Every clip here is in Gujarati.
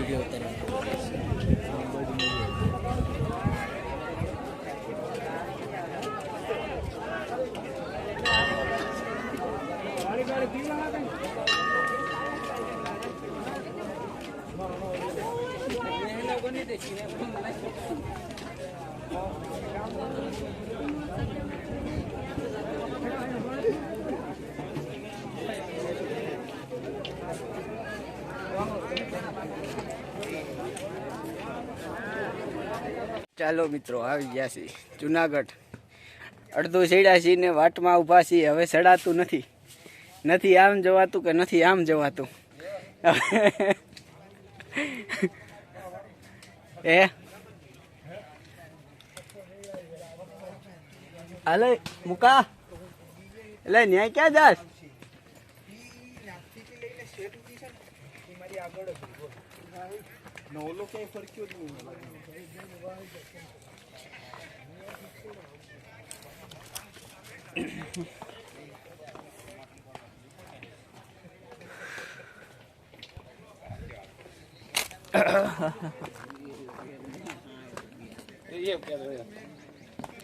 video talaga. Thank you. ચાલો મિત્રો, આવી ગયા છીએ. જુનાગઢ. અડધું સડ્યા છીએ ને વાટમાં ઊભા છીએ. હવે સડાતું નથી. નથી આમ જવાતું કે નથી આમ જવાતું? એ? અલે મુકા. એટલે ન્યાય ક્યાં જાસ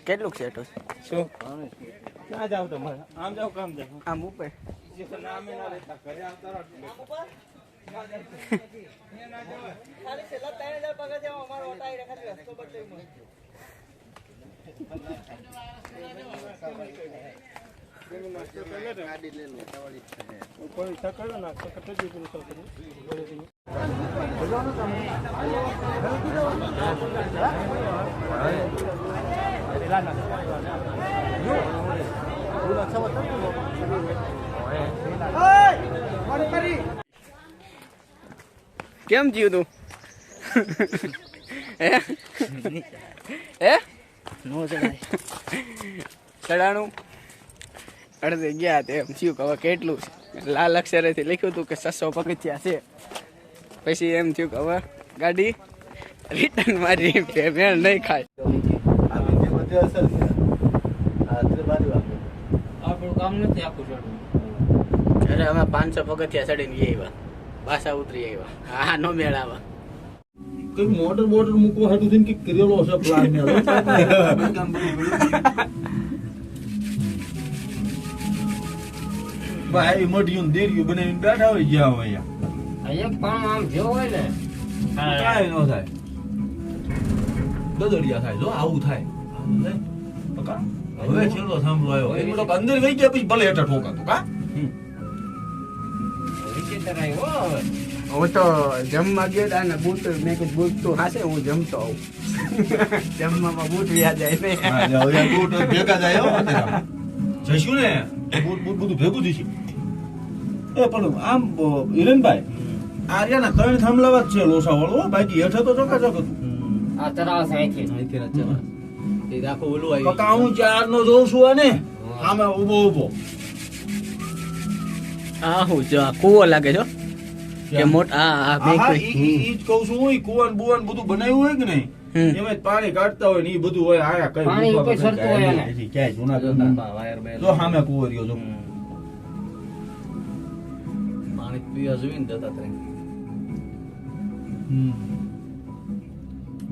કેટલું સેટું શું ના જાવ તો મારે આમ જાવ કામ જાવ આમ ઉપર નામે ના રહેતા ઘરે આવતા રહો. પૈસા કરો ના તો કટો જ પેલું સૌથી. કેમ જીવ તું હે? હે? નો ચડાણું અડધે ગયા તે એમ થયું કે હવે કેટલું છે? લાલ અક્ષરેથી લખ્યું હતું કે છસો પગથિયા છે. પછી એમ થયું કે હવે ગાડી રિટર્ન મારી પેમેન્ટ નહીં ખાય. આપણું કામ નથી આખું ચડવું અરે અમે પાંચસો પગથિયા ચડીને ગયા આવ્યા. પાછા ઉતરી આવ્યા. હા નો મેળ કંઈક મોટર બોટર મૂકવા હાટું થઈને કંઈક કરેલો હશે પ્લાન ને ભાઈ મઢિયું ને દેરિયું બનાવીને બેઠા હોય ગયા હોય અહીંયા. પણ આમ જો હોય ને કાંઈ ન થાય. જો આવું થાય? હવે છેલ્લો સાંભળો આવ્યો. એ બધો અંદર વહી ગયા પછી ભલે હેઠળ ઠોકાતો કા? વિચિત્ર આવ્યો હવે. હું તો જમવા ગયો હતા ને બૂટ મેં કીધું બૂટ તો હાશે હું જમતો આવું. જમવામાં બૂટ વ્યાજ જાય ને બૂટ ભેગા જાય હો જઈશું ને? બૂટ બૂટ બધું ભેગું થઈશું એ પણ આમ હિરેનભાઈ આર્યાના ત્રણ થાંભલાવા જ છે લોસા વાળો બાકી હેઠે તો ચોકા ચોક હતું આ તરાસ અહીંથી. કાકા હું ચાર નો જોઉં છું આને. આમે ઊભો ઊભો આ હું જો કૂવો લાગે છો કે મોટા આ આ ઈ- જ કહું છું હું કુવાન બુવાન બધું બનાવ્યું હોય કે નહીં. એમાં પાણી કાઢતા હોય ને ઈ બધું હોય આયા કઈ પાણી ઉપર સરતું હોય. નથી, ક્યાંય જૂનાગઢના. જો સામે જોઈએ ને દતા ત્રણ.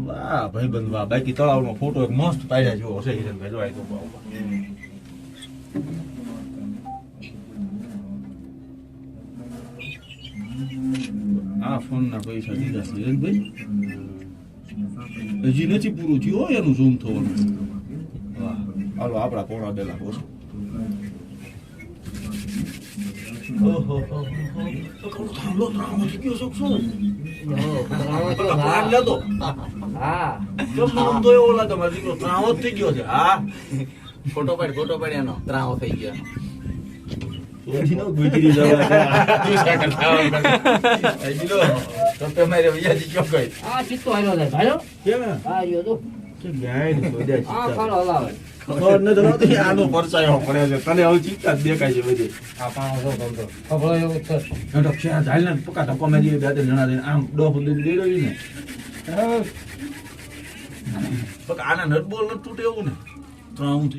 વાહ ભાઈબંધ વાહ. બાકી તળાવનો ફોટો એક મસ્ત પાડ્યા જેવો હશે હિરેનભાઈ જો આ તો આ ફોનના પૈસા દીધા છે. હિરેનભાઈ હજી નથી પૂરું થયું હો એનું ઝૂમ થવાનું. વાહ હાલો આપણા પોણા બે લાખ ઓછો ફોટો પાડ ફોટો પાડ એનો. ત્રાવો થઈ ગયો. એથી નો ગુજરી જવા તો તમારે વૈયાજી કયો કઈ? આ ચિત્તો આવ્યો છે ભાઈઓ કેમ આ રહ્યો તો. આનો ઝાલ ને. તૂટે એવું ને.